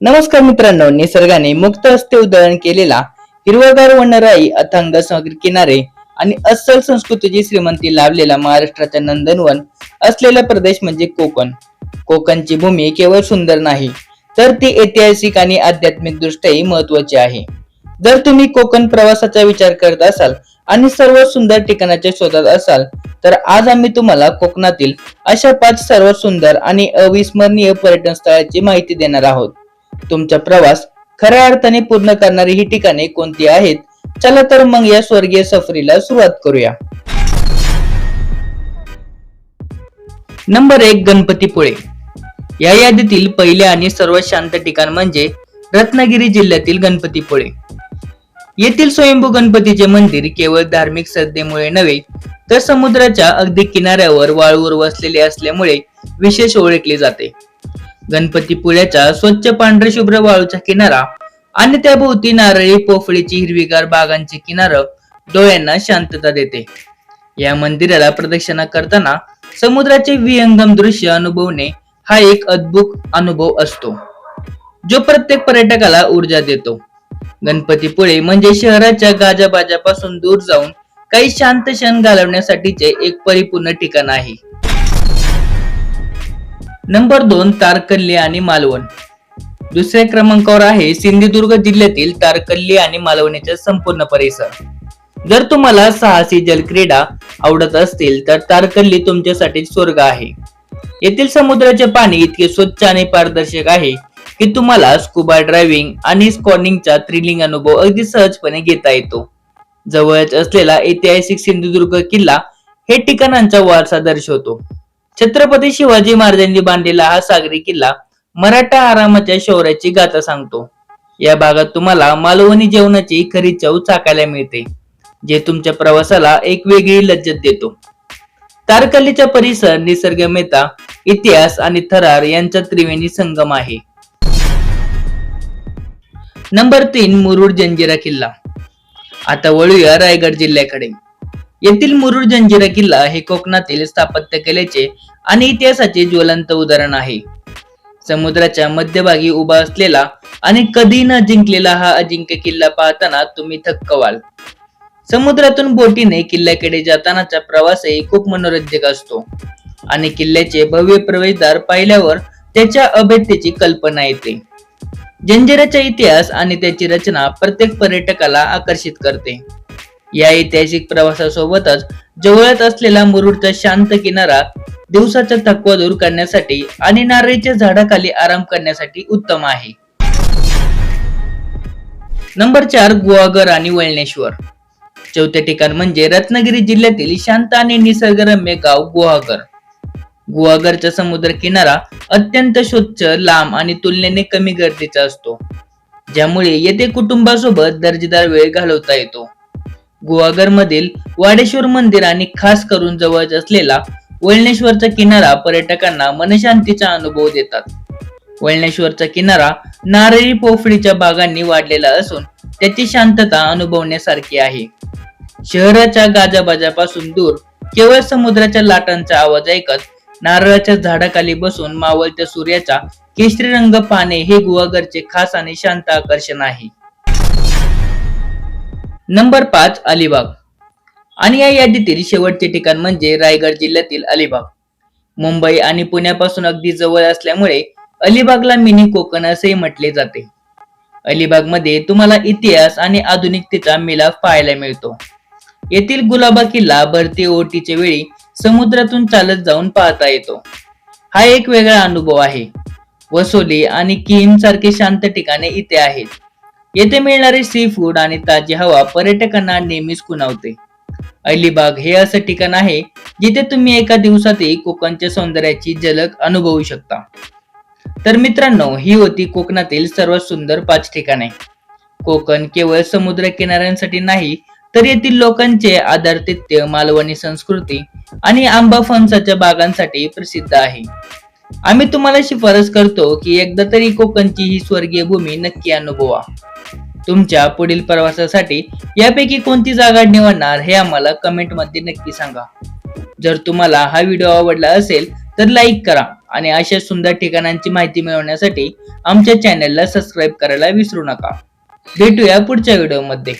नमस्कार मित्रांनो निसर्गाने मुक्त हस्ते उधळण केलेला हिरवगार वनराई अथांग सागर किनारे आणि अस्सल संस्कृतीची श्रीमंती लाभलेला महाराष्ट्राचा नंदनवन असलेला प्रदेश म्हणजे कोकण. कोकणची भूमी केवळ सुंदर नाही तर ती ऐतिहासिक आणि आध्यात्मिक दृष्ट्याही महत्वाची आहे. जर तुम्ही कोकण प्रवासाचा विचार करत असाल आणि सर्वात सुंदर ठिकाणाच्या शोधात असाल तर आज आम्ही तुम्हाला कोकणातील अशा पाच सर्वात सुंदर आणि अविस्मरणीय पर्यटन स्थळाची माहिती देणार आहोत. तुमचा प्रवास खऱ्या अर्थाने पूर्ण करणारी ही ठिकाणे कोणती आहेत? चला तर मग या स्वर्गीय सफरीला सुरुवात करूया. नंबर एक गणपतीपुळे. या यादीतील पहिले आणि सर्वात शांत ठिकाण म्हणजे रत्नागिरी जिल्ह्यातील गणपतीपुळे. येथील स्वयंभू गणपतीचे मंदिर केवळ धार्मिक श्रद्धेमुळे नव्हे तर समुद्राच्या अगदी किनाऱ्यावर वाळूवर वसलेले असल्यामुळे विशेष ओळखले जाते. गणपतीपुळ्याचा स्वच्छ पांढरे शुभ्र वाळूचा किनारा आणि त्याभोवती नारळी पोफळीची हिरवीगार बागांचे किनार डोळ्यांना शांतता देते. या मंदिराला प्रदक्षिणा करताना समुद्राचे विहंगम दृश्य अनुभवणे हा एक अद्भुत अनुभव असतो जो प्रत्येक पर्यटकाला ऊर्जा देतो. गणपतीपुळे म्हणजे शहराच्या गाजाबाजापासून दूर जाऊन काही शांत क्षण घालवण्यासाठीचे एक परिपूर्ण ठिकाण आहे. नंबर दोन तारकल्ली आणि मालवण. दुसऱ्या क्रमांकावर आहे सिंधुदुर्ग जिल्ह्यातील तारकल्ली आणि मालवणीचा संपूर्ण परिसर. जर तुम्हाला साहसी जलक्रीडा आवडत असतील तर तारकल्ली तुमच्यासाठी स्वर्ग आहे. येथील समुद्राचे पाणी इतके स्वच्छ आणि पारदर्शक आहे की तुम्हाला स्कुबा ड्रायव्हिंग आणि स्कॉर्निंगचा थ्रिलिंग अनुभव अगदी सहजपणे घेता येतो. जवळच असलेला ऐतिहासिक सिंधुदुर्ग किल्ला हे ठिकाणांचा वारसा दर्शवतो. छत्रपती शिवाजी महाराजांनी बांधलेला हा सागरी किल्ला मराठा आरामाच्या शौर्याची गाथा सांगतो. या भागात तुम्हाला मालवणी जेवणाची खरी चव चाकायला मिळते जे तुमच्या प्रवासाला एक वेगळी लज्जत देतो. तारकल्लीचा परिसर निसर्ग मेहता इतिहास आणि थरार यांचा त्रिवेणी संगम आहे. नंबर तीन मुरुड जंजिरा किल्ला. आता वळूया रायगड जिल्ह्याकडे. येथील मुरुड जंजिरा किल्ला हे कोकणातील स्थापत्य कलेचे आणि इतिहासाचे ज्वलंत उदाहरण आहे. समुद्राच्या मध्यभागी उभा असलेला आणि कधी न जिंकलेला हा अजिंक्य किल्ला पाहताना तुम्ही थक्क व्हाल. समुद्रातून बोटीने किल्ल्याकडे जातानाचा प्रवासही खूप मनोरंजक असतो. आणि किल्ल्याचे भव्य प्रवेशद्वार पाहिल्यावर त्याच्या अभेद्यतेची कल्पना येते. जंजिराचा इतिहास आणि त्याची रचना प्रत्येक पर्यटकाला आकर्षित करते. या ऐतिहासिक प्रवासासोबतच जवळच असलेला मुरुडचा शांत किनारा दिवसाचा थकवा दूर करण्यासाठी आणि नारळीच्या झाडाखाली आराम करण्यासाठी उत्तम आहे. नंबर चार गुवागर आणि वळणेश्वर. चौथे ठिकाण म्हणजे रत्नागिरी जिल्ह्यातील शांत आणि निसर्गरम्य गाव गुहागर. गुहागरचा समुद्र किनारा अत्यंत स्वच्छ लांब आणि तुलनेने कमी गर्दीचा असतो. ज्यामुळे येथे कुटुंबासोबत दर्जेदार वेळ घालवता येतो. गुहागर मधील वाडेश्वर मंदिर आणि खास करून जवळच असलेला वळणेश्वरचा किनारा पर्यटकांना मनशांतीचा अनुभव देतात. वळणेश्वरचा किनारा नारळी पोफळीच्या बागांनी वाढलेला असून त्याची शांतता अनुभवण्यासारखी आहे. शहराच्या गाजाबाजापासून दूर केवळ समुद्राच्या लाटांचा आवाज ऐकत नारळाच्या झाडाखाली बसून मावळत्या सूर्याचा केशरी रंग पाहणे हे गुहागरचे खास आणि शांत आकर्षण आहे. नंबर पाच अलिबाग. आणि या यादीतील शेवटचे ठिकाण म्हणजे रायगड जिल्ह्यातील अलिबाग. मुंबई आणि पुण्यापासून अगदी जवळ असल्यामुळे अलिबागला मिनी कोकण असेही म्हटले जाते. अलिबागमध्ये तुम्हाला इतिहास आणि आधुनिकतेचा मिलाफ पाहायला मिळतो. येथील गुलाबा किल्ला भरती ओटीच्या वेळी समुद्रातून चालत जाऊन पाहता येतो. हा एक वेगळा अनुभव आहे. वसोली आणि किम सारखे शांत ठिकाणे इथे आहेत. येथे मिळणारे सी फूड आणि ताजी हवा पर्यटकांना नेहमीच खुणावते. अलिबाग हे असं ठिकाण आहे जिथे तुम्ही एका दिवसातही कोकणच्या सौंदर्याची झलक अनुभवू शकता. तर मित्रांनो ही होती कोकणातील सर्वात सुंदर पाच ठिकाणे. कोकण केवळ समुद्र किनाऱ्यांसाठी नाही तर येथील लोकांचे आदरातिथ्य मालवणी संस्कृती आणि आंबा फणसाच्या बागांसाठी प्रसिद्ध आहे. आम्ही तुम्हाला शिफारस करतो की एकदा तरी कोकणची ही स्वर्गीय भूमी नक्की अनुभवा. तुमच्या पुढील प्रवासासाठी यापैकी कोणती जागा निवडणार हे आम्हाला कमेंटमध्ये नक्की सांगा. जर तुम्हाला हा व्हिडिओ आवडला असेल तर लाईक करा आणि अशा सुंदर ठिकाणांची माहिती मिळवण्यासाठी आमच्या चॅनलला सबस्क्राईब करायला विसरू नका. भेटूया पुढच्या व्हिडिओमध्ये